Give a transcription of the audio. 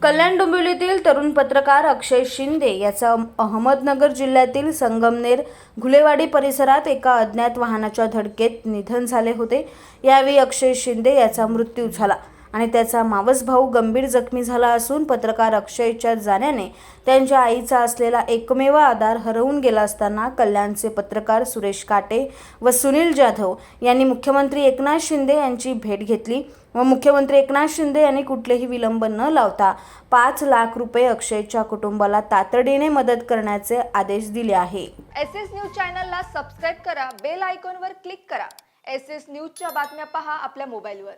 कल्याण डोंबिवलीतील तरुण पत्रकार अक्षय शिंदे याचं अहमदनगर जिल्ह्यातील संगमनेर घुलेवाडी परिसरात एका अज्ञात वाहनाच्या धडकेत निधन झाले होते. यावेळी अक्षय शिंदे याचा मृत्यू झाला. आणि त्याचा मावस भाऊ गंभीर जखमी झाला असून पत्रकार अक्षयच्या जाण्याने त्यांच्या आईचा असलेला एकमेव आधार हरवून गेला असताना कल्याणचे पत्रकार सुरेश काटे व सुनील जाधव यांनी मुख्यमंत्री एकनाथ शिंदे यांची भेट घेतली व मुख्यमंत्री एकनाथ शिंदे यांनी कुठलेही विलंब न लावता पाच लाख रुपये अक्षयच्या कुटुंबाला तातडीने मदत करण्याचे आदेश दिले आहे. एस एस न्यूज चॅनलला सबस्क्राईब करा बेल आयकॉनवर क्लिक करा. एस एस न्यूजच्या बातम्या पहा आपल्या मोबाईलवर.